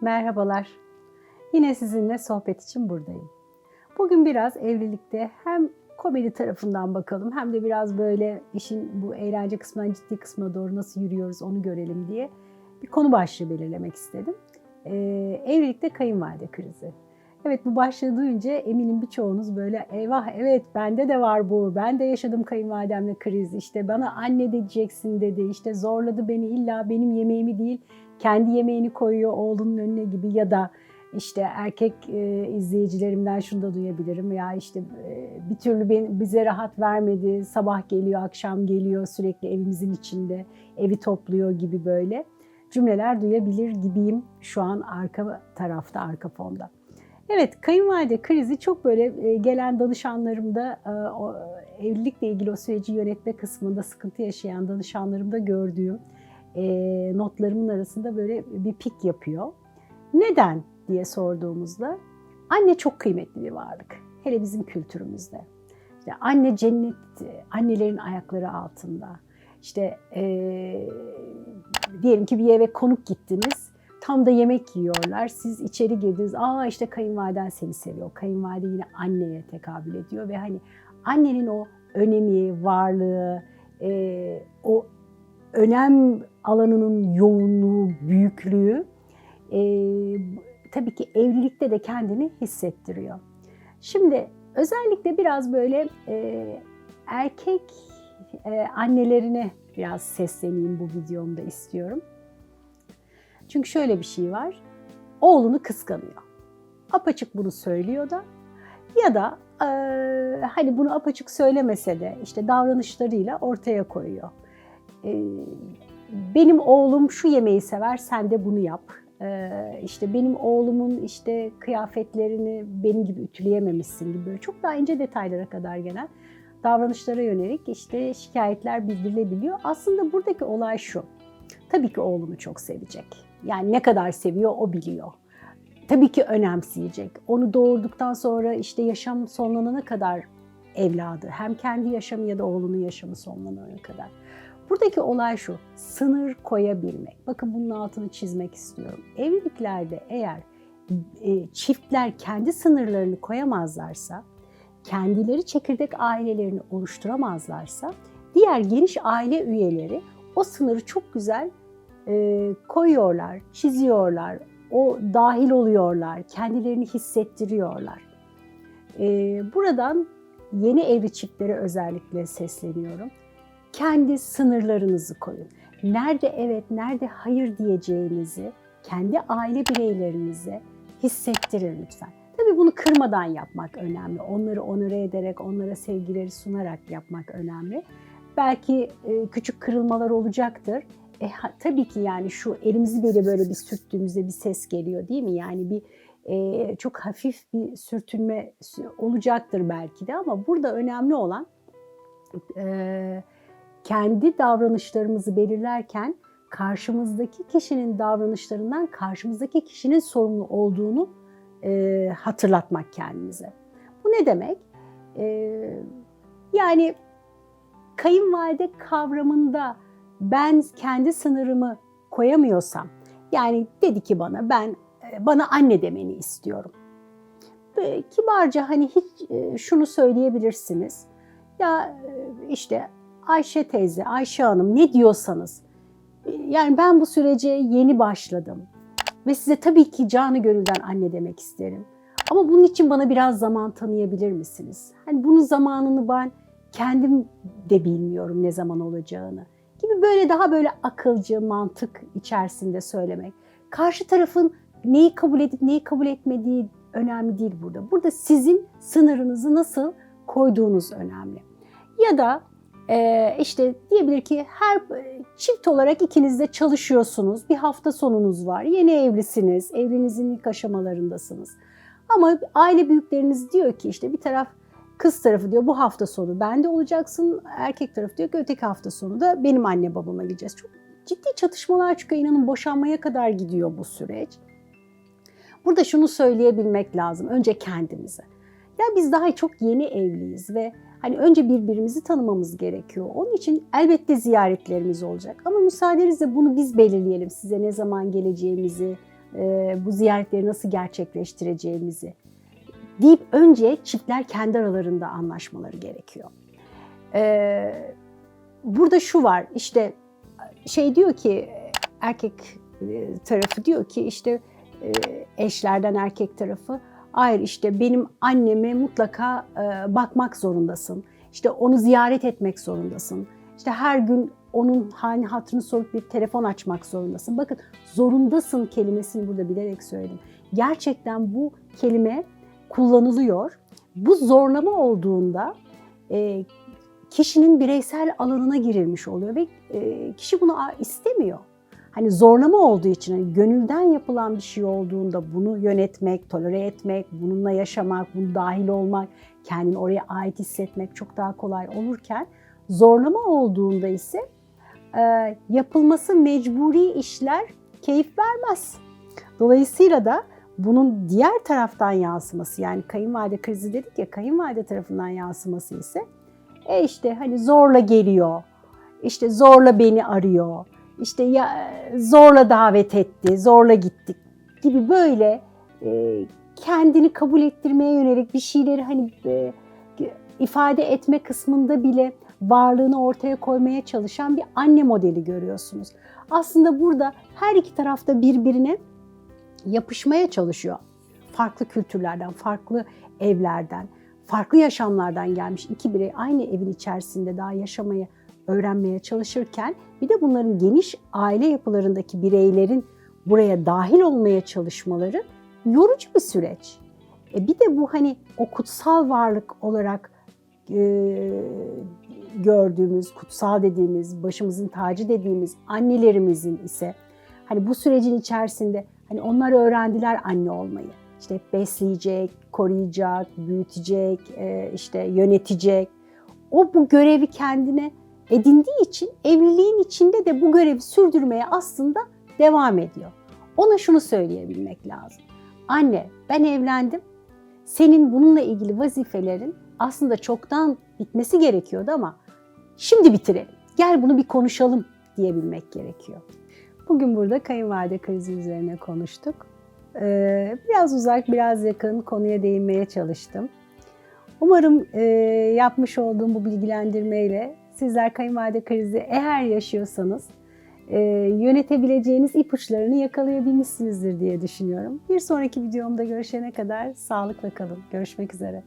Merhabalar. Yine sizinle sohbet için buradayım. Bugün biraz evlilikte hem komedi tarafından bakalım hem de biraz böyle işin bu eğlence kısmından ciddi kısmına doğru nasıl yürüyoruz onu görelim diye bir konu başlığı belirlemek istedim. Ee, evlilikte kayınvalide krizi. Evet bu başlığı duyunca eminim birçoğunuz böyle eyvah evet bende de var bu. Ben de yaşadım kayınvalidemle kriz. İşte bana anne diyeceksin dedi. İşte zorladı beni illa benim yemeğimi değil kendi yemeğini koyuyor oğlunun önüne gibi ya da işte erkek e, izleyicilerimden şunu da duyabilirim ya işte e, bir türlü ben, bize rahat vermedi sabah geliyor akşam geliyor sürekli evimizin içinde evi topluyor gibi böyle cümleler duyabilir gibiyim şu an arka tarafta arka fonda. Evet kayınvalide krizi çok böyle e, gelen danışanlarımda e, evlilikle ilgili o süreci yönetme kısmında sıkıntı yaşayan danışanlarımda gördüğüm e, notlarımın arasında böyle bir pik yapıyor. Neden diye sorduğumuzda anne çok kıymetli bir varlık. Hele bizim kültürümüzde. İşte anne cennet, annelerin ayakları altında. İşte e, diyelim ki bir eve konuk gittiniz. Tam da yemek yiyorlar. Siz içeri girdiniz. Aa işte kayınvaliden seni seviyor. Kayınvalide yine anneye tekabül ediyor ve hani annenin o önemi, varlığı, e, o önem alanının yoğunluğu, büyüklüğü e, tabii ki evlilikte de kendini hissettiriyor. Şimdi özellikle biraz böyle e, erkek e, annelerine biraz sesleneyim bu videomda istiyorum. Çünkü şöyle bir şey var. Oğlunu kıskanıyor. Apaçık bunu söylüyor da ya da e, hani bunu apaçık söylemese de işte davranışlarıyla ortaya koyuyor. E, benim oğlum şu yemeği sever, sen de bunu yap. Ee, işte benim oğlumun işte kıyafetlerini benim gibi ütüleyememişsin gibi böyle çok daha ince detaylara kadar gelen davranışlara yönelik işte şikayetler bildirilebiliyor. Aslında buradaki olay şu. Tabii ki oğlunu çok sevecek. Yani ne kadar seviyor o biliyor. Tabii ki önemseyecek. Onu doğurduktan sonra işte yaşam sonlanana kadar evladı hem kendi yaşamı ya da oğlunun yaşamı sonlanana kadar. Buradaki olay şu, sınır koyabilmek. Bakın bunun altını çizmek istiyorum. Evliliklerde eğer e, çiftler kendi sınırlarını koyamazlarsa, kendileri çekirdek ailelerini oluşturamazlarsa, diğer geniş aile üyeleri o sınırı çok güzel e, koyuyorlar, çiziyorlar, o dahil oluyorlar, kendilerini hissettiriyorlar. E, buradan yeni evli çiftlere özellikle sesleniyorum kendi sınırlarınızı koyun. Nerede evet, nerede hayır diyeceğinizi kendi aile bireylerinize hissettirin lütfen. Tabii bunu kırmadan yapmak önemli. Onları onore ederek, onlara sevgileri sunarak yapmak önemli. Belki e, küçük kırılmalar olacaktır. E, tabii ki yani şu elimizi böyle böyle bir sürttüğümüzde bir ses geliyor değil mi? Yani bir e, çok hafif bir sürtünme olacaktır belki de ama burada önemli olan e, kendi davranışlarımızı belirlerken karşımızdaki kişinin davranışlarından karşımızdaki kişinin sorumlu olduğunu e, hatırlatmak kendimize. Bu ne demek? E, yani kayınvalide kavramında ben kendi sınırımı koyamıyorsam, yani dedi ki bana ben bana anne demeni istiyorum. E, kibarca hani hiç e, şunu söyleyebilirsiniz. Ya işte Ayşe teyze, Ayşe Hanım ne diyorsanız. Yani ben bu sürece yeni başladım. Ve size tabii ki canı gönülden anne demek isterim. Ama bunun için bana biraz zaman tanıyabilir misiniz? Hani bunun zamanını ben kendim de bilmiyorum ne zaman olacağını. Gibi böyle daha böyle akılcı, mantık içerisinde söylemek. Karşı tarafın neyi kabul edip neyi kabul etmediği önemli değil burada. Burada sizin sınırınızı nasıl koyduğunuz önemli. Ya da ee, işte diyebilir ki her çift olarak ikiniz de çalışıyorsunuz. Bir hafta sonunuz var. Yeni evlisiniz. Evliliğinizin ilk aşamalarındasınız. Ama aile büyükleriniz diyor ki işte bir taraf kız tarafı diyor bu hafta sonu bende olacaksın. Erkek tarafı diyor ki öteki hafta sonu da benim anne babama gideceğiz. Çok ciddi çatışmalar çıkıyor. İnanın boşanmaya kadar gidiyor bu süreç. Burada şunu söyleyebilmek lazım. Önce kendimize. Ya biz daha çok yeni evliyiz ve Hani önce birbirimizi tanımamız gerekiyor. Onun için elbette ziyaretlerimiz olacak. Ama müsaadenizle bunu biz belirleyelim size ne zaman geleceğimizi, e, bu ziyaretleri nasıl gerçekleştireceğimizi deyip önce çiftler kendi aralarında anlaşmaları gerekiyor. E, burada şu var işte şey diyor ki erkek e, tarafı diyor ki işte eşlerden erkek tarafı hayır işte benim anneme mutlaka e, bakmak zorundasın. İşte onu ziyaret etmek zorundasın. İşte her gün onun halini hatırını sorup bir telefon açmak zorundasın. Bakın zorundasın kelimesini burada bilerek söyledim. Gerçekten bu kelime kullanılıyor. Bu zorlama olduğunda e, kişinin bireysel alanına girilmiş oluyor ve e, kişi bunu istemiyor. Hani zorlama olduğu için, hani gönülden yapılan bir şey olduğunda bunu yönetmek, tolere etmek, bununla yaşamak, bunu dahil olmak, kendini oraya ait hissetmek çok daha kolay olurken zorlama olduğunda ise e, yapılması mecburi işler keyif vermez. Dolayısıyla da bunun diğer taraftan yansıması yani kayınvalide krizi dedik ya kayınvalide tarafından yansıması ise e işte hani zorla geliyor, işte zorla beni arıyor, işte ya zorla davet etti, zorla gittik gibi böyle e, kendini kabul ettirmeye yönelik bir şeyleri hani e, ifade etme kısmında bile varlığını ortaya koymaya çalışan bir anne modeli görüyorsunuz. Aslında burada her iki tarafta birbirine yapışmaya çalışıyor. Farklı kültürlerden, farklı evlerden, farklı yaşamlardan gelmiş iki birey aynı evin içerisinde daha yaşamaya, öğrenmeye çalışırken bir de bunların geniş aile yapılarındaki bireylerin buraya dahil olmaya çalışmaları yorucu bir süreç. E bir de bu hani o kutsal varlık olarak e, gördüğümüz, kutsal dediğimiz, başımızın tacı dediğimiz annelerimizin ise hani bu sürecin içerisinde hani onlar öğrendiler anne olmayı. İşte besleyecek, koruyacak, büyütecek, e, işte yönetecek. O bu görevi kendine edindiği için evliliğin içinde de bu görevi sürdürmeye aslında devam ediyor. Ona şunu söyleyebilmek lazım. Anne ben evlendim. Senin bununla ilgili vazifelerin aslında çoktan bitmesi gerekiyordu ama şimdi bitirelim. Gel bunu bir konuşalım diyebilmek gerekiyor. Bugün burada kayınvalide krizi üzerine konuştuk. Ee, biraz uzak, biraz yakın konuya değinmeye çalıştım. Umarım e, yapmış olduğum bu bilgilendirmeyle sizler kayınvalide krizi eğer yaşıyorsanız e, yönetebileceğiniz ipuçlarını yakalayabilmişsinizdir diye düşünüyorum. Bir sonraki videomda görüşene kadar sağlıkla kalın. Görüşmek üzere.